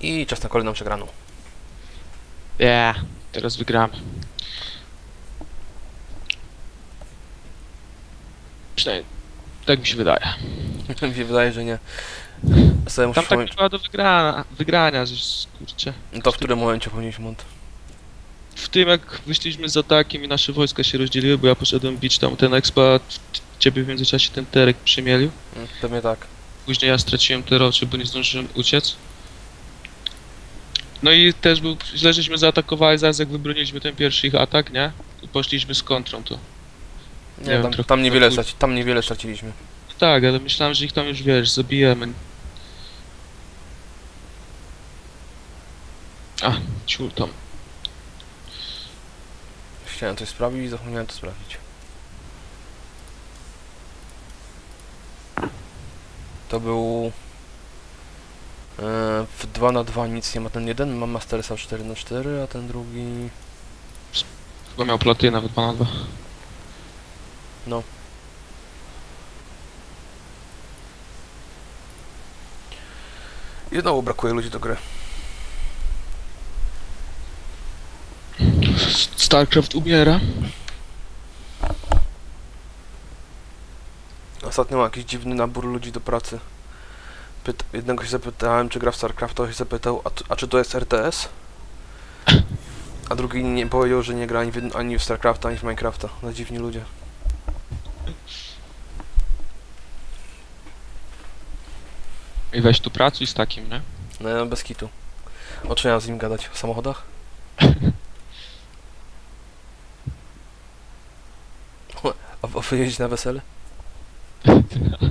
I czas na kolejną przegraną. Nie, teraz wygramy. Przynajmniej tak mi się wydaje. Mi się wydaje, że nie. Sobie Tam tak była do wygrania, wygrania, że kurczę. no to w którym momencie powinieneś mont. W tym jak wyszliśmy z atakiem i nasze wojska się rozdzieliły, bo ja poszedłem bić tam ten expa, ciebie w międzyczasie ten terek przymielił. Mm, Pewnie tak. Później ja straciłem te roczy, bo nie zdążyłem uciec. No i też był, źle żeśmy zaatakowali, zaraz jak wybroniliśmy ten pierwszy ich atak, nie? I poszliśmy z kontrą to. Nie, Nie wiem, tam, trochę tam, niewiele chuj. straci, tam niewiele straciliśmy. Tak, ale myślałem, że ich tam już wiesz, zabijemy. A, ciul tam. Chciałem coś sprawdzić i zapomniałem to sprawdzić. To był... W 2 na 2 nic nie ma ten jeden, ma Mastersa 4 na 4 a ten drugi... Chyba miał platy nawet 2 na 2. I znowu brakuje ludzi do gry. StarCraft umiera. Ostatnio ma jakiś dziwny nabór ludzi do pracy. Pyt jednego się zapytałem, czy gra w StarCraft, to się zapytał, a, a czy to jest RTS? A drugi nie powiedział, że nie gra ani w, ani w StarCrafta, ani w Minecrafta. Za dziwni ludzie. I weź tu pracuj z takim, nie? No ja bez kitu. O czym ja z nim gadać? W samochodach? A, a wyjeździć na wesele?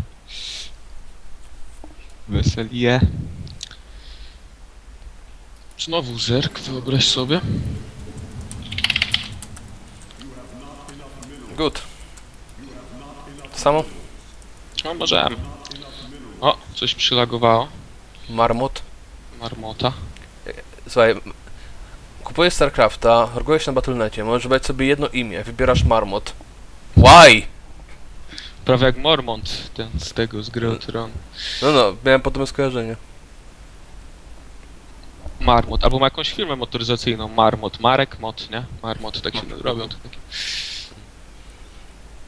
Weselie. Znowu zerk, wyobraź sobie. Good. To samo? No możemy. O, coś przylagowało. Marmot. Marmota. Słuchaj, m- kupujesz StarCrafta, rogujesz na Battle.necie, możesz wybrać sobie jedno imię, wybierasz Marmot. Why? Prawie jak Mormont, ten z tego, z gry o Tron. No no, miałem potem skojarzenie. Marmot, albo ma jakąś firmę motoryzacyjną, Marmot, Marek Mot, nie? Marmot, tak się robią to takie.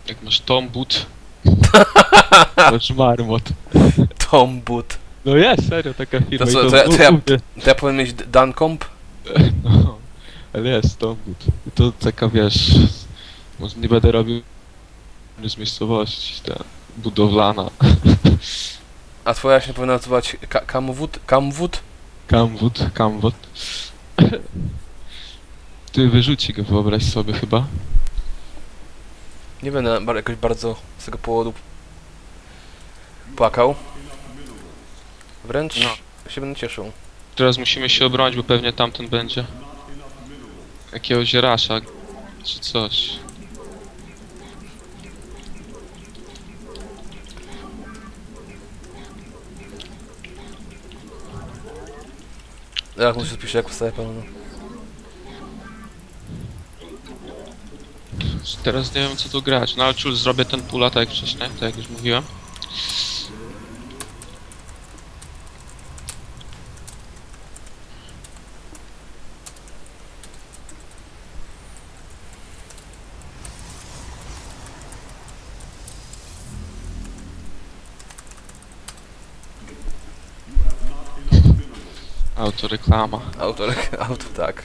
Jak masz Tom Boot, masz Marmot. Tom Boot. No jest, serio, taka firma. To i co, to ja- to ja-. To ja powinien mieć Duncomp? No, ale jest Tom Boot. I to taka, wiesz, może nie będę robił z miejscowości, ta budowlana. A twoja się powinna nazywać Ka- Kamwód? Kamwód? Kamwód, Kamwód. Ty wyrzuci go, wyobraź sobie chyba. Nie będę bar- jakoś bardzo z tego powodu płakał. Wręcz No. się będę cieszył. Teraz musimy się obronić, bo pewnie tamten będzie. Jakiegoś rasza, czy coś. Jak mu się spisze, jak wstaje pełno. Teraz nie wiem co tu grać, no ale ciul, zrobię ten pula tak jak wcześniej, tak jak już mówiłem. Autoreklama. Autor, auto, tak.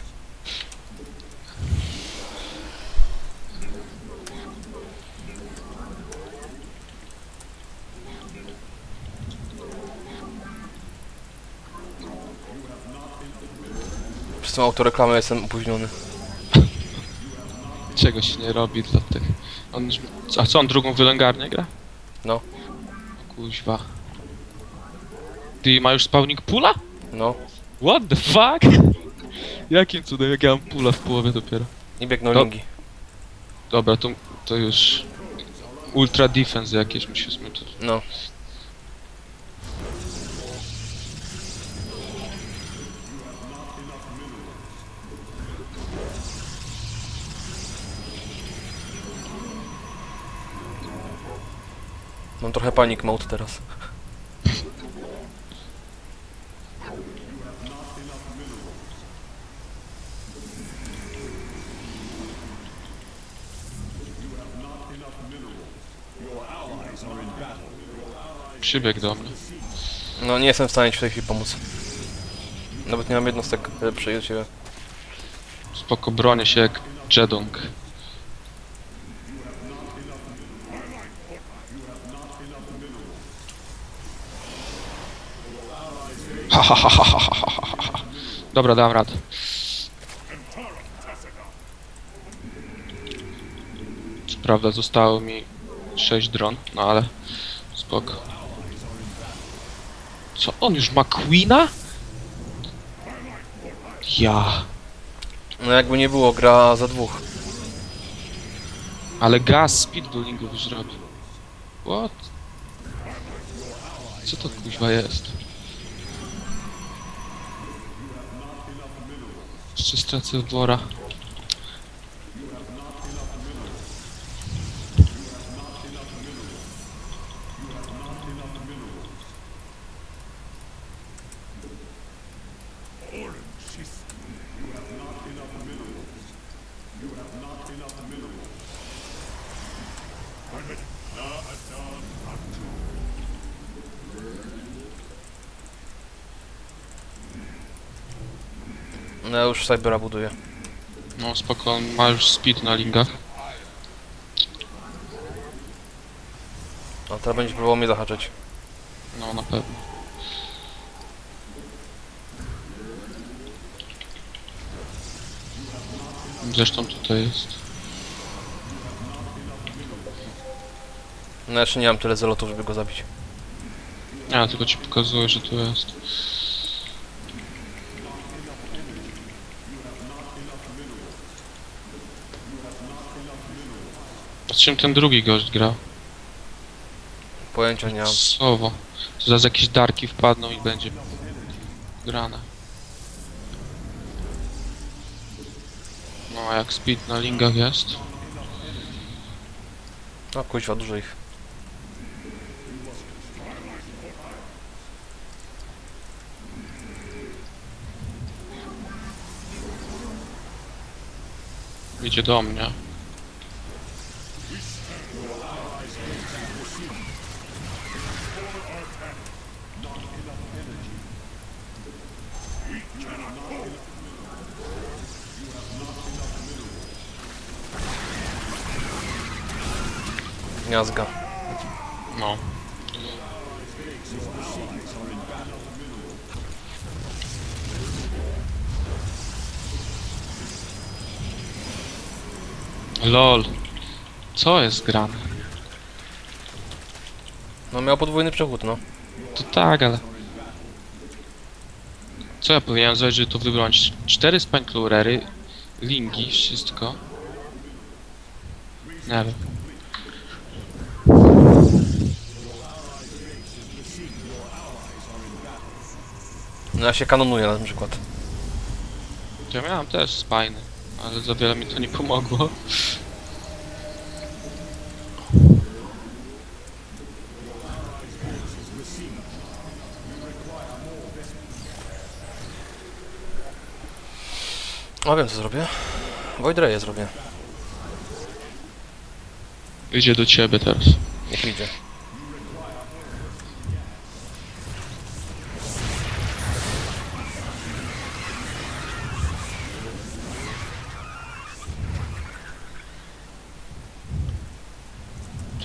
Przez tą autoreklamę jestem opóźniony. Czego się nie robi dla tych. On, a co on drugą wylęgarnię gra? No. Kuźwa. Ty ma już spawnik pula? No. What the fuck? Jakim cudem, jak ja mam pula w połowie dopiero. I biegną No. lingi. Dobra, to, to już... Ultra defense jakieś musimy tu... No. Mam trochę panic mode teraz. Przybieg do mnie. No nie jestem w stanie ci w tej chwili pomóc. Nawet nie mam jednostek lepszej od ciebie. Spoko, bronię się jak Jedong. Ha ha ha ha ha ha ha ha Dobra, dam radę. Co prawda zostało mi 6 dron, no ale spoko. Co, on już ma Queena? Ja. No jakby nie było, gra za dwóch. Ale gaz speedbuildingu już robi. What? Co to kuźwa jest? Jeszcze stracę wora. No ja już Cybera buduję. No spoko, on ma już speed na lingach. A teraz będzie próbował mnie zahaczyć. No na pewno. Zresztą tutaj jest. No jeszcze nie mam tyle zelotów, żeby go zabić. Ja tylko ci pokazuję, że tu jest. Z czym ten drugi gość grał? Pojęcia nie mam. Słowo. To zaraz jakieś darki wpadną i będzie grane. No a jak speed na lingach jest? No kuźwa, dużo ich. Idzie do mnie. Miazga. No. LOL. Co jest grane? No miał podwójny przechód, no. To tak, ale... Co ja powinienem zrobić, żeby to wybrać? Cztery spanklurery, lingi, wszystko. Nie wiem. No ja się kanonuję na przykład. Ja miałem też spajny, ale za wiele mi to nie pomogło. No wiem co zrobię. Void Ray'e zrobię. Idzie do ciebie teraz. Niech idzie.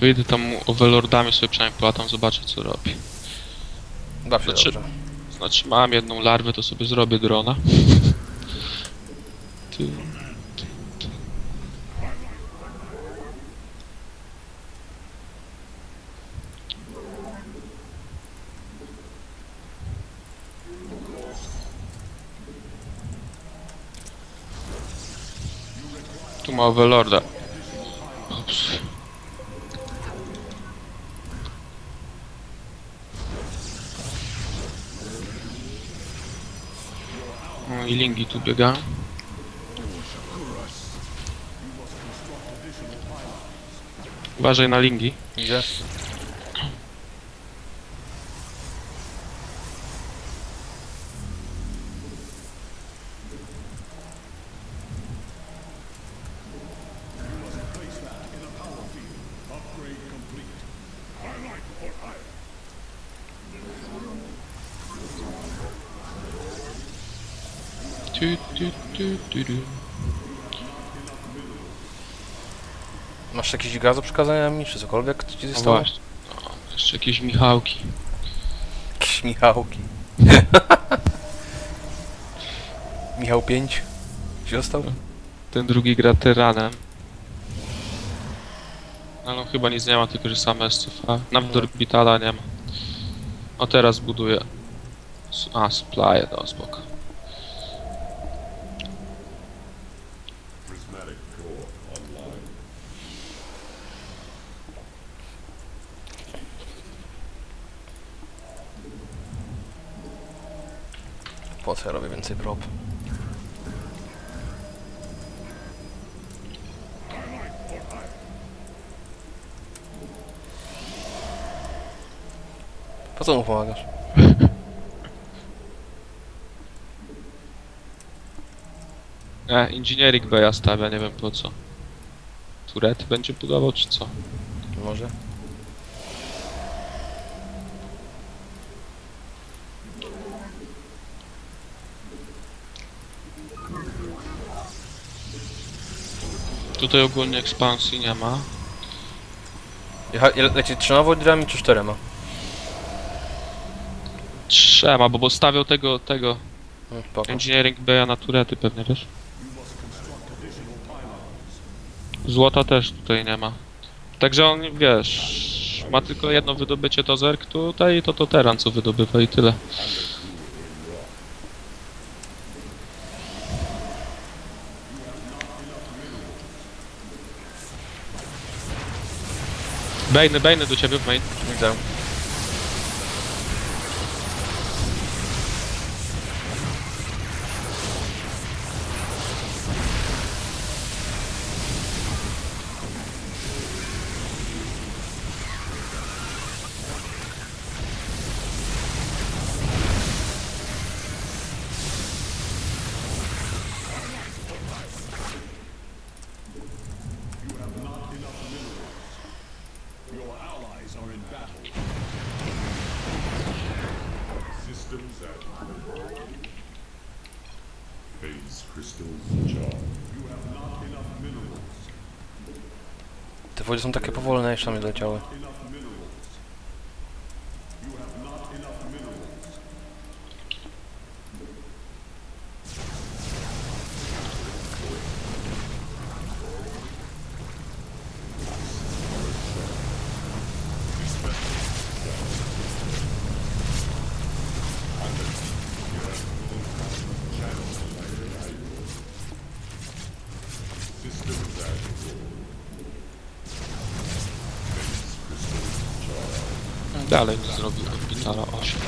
Tu idę tam overlordami sobie przynajmniej połatam, zobaczę co robi. Baw się Znaczy- dobrze. Znaczy mam jedną larwę, to sobie zrobię drona. Ty. Tu ma overlorda. Ups. I lingi tu biegają. Uważaj na lingi. Idzie. Do, do, do, do, do. Masz jakieś gaz do przekazania mi, czy cokolwiek co ci No zostało? właśnie. No, jeszcze jakieś Michałki. Jakieś Michałki. Michał 5 ci został? Ten drugi gra tyranem. No, no chyba nic nie ma, tylko że same SCV. Nawet No. orbitala nie ma. O teraz buduje. S- A, supply, no spoko. Po co ja robię więcej prop? Po co mu pomagasz? E, Engineering Bay stawia, nie wiem po co. Turety będzie budował, czy co? Może? Tutaj ogólnie ekspansji nie ma. Jecha- ile- Leci trzema wodrami czy czterema? Trzema, bo bo stawiał tego, tego No, spoko. Engineering Bay'a na turety pewnie, wiesz? Złota też tutaj nie ma. Także on, wiesz, ma tylko jedno wydobycie to zerk tutaj i to to teran co wydobywa i tyle. Bejny, bejny do ciebie w main. Widzę. Te wody są takie powolne, jeszcze mi doleciały. Dalej nie zrobił Gitara 8.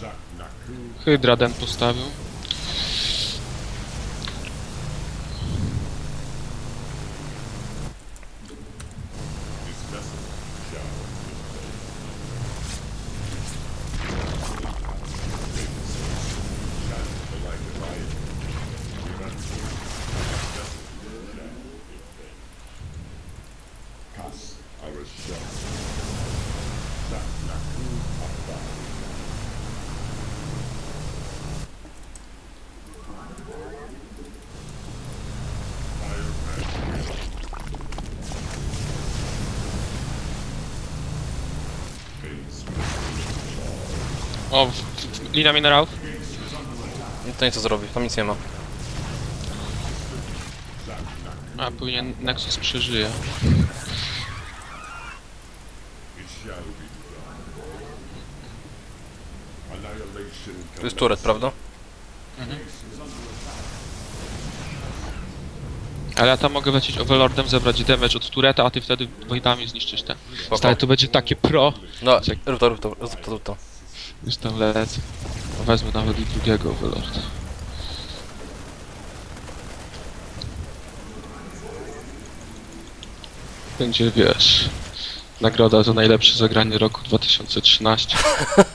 Zak Naku. Hydraden postawił. O, linia minerałów. To nic co zrobi, tam nic nie ma. A, powinien Nexus przeżyje. Tu jest turret, prawda? Ale ja tam mogę lecieć Overlordem, zebrać damage od tureta, a ty wtedy wojdami zniszczysz. Spoko. Stary, to będzie takie pro. No, Czek- rób to, rób to, rób to, rób to. Już tam lecę. Wezmę nawet i drugiego Overlorda. Będzie, wiesz... Nagroda za najlepsze zagranie roku 2013.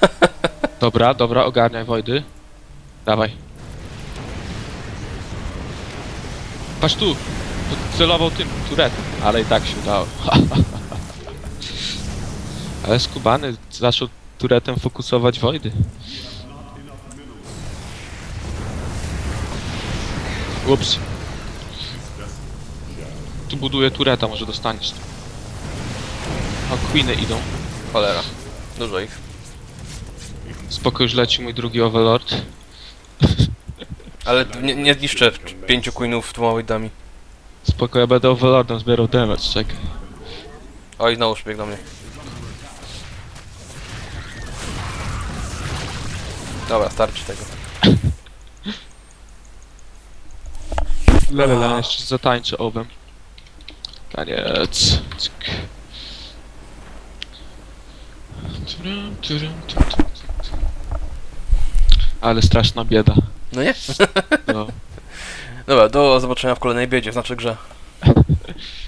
Dobra, dobra, ogarniaj Wojdy. Dawaj. Patrz tu! Celował tym turetem, ale i tak się udało. ale skubany zaczął turetem fokusować Wojdy. Ups. Tu buduję tureta, może dostaniesz. A Queeny idą. Cholera. Dużo ich. Spoko, już leci mój drugi Overlord. Ale nie, nie zniszczę pięciu queenów tu małej. Spoko, ja będę Overlordem zbierał damage, czekaj. Oj, znowu szpieg do mnie. Dobra, starczy tego. Lelele, jeszcze zatańczę owem. Taniec. Cyk. Turum, turum, tum, tum, tum, tum. Ale straszna bieda. No nie? No. Dobra, do zobaczenia w kolejnej biedzie, znaczy grze.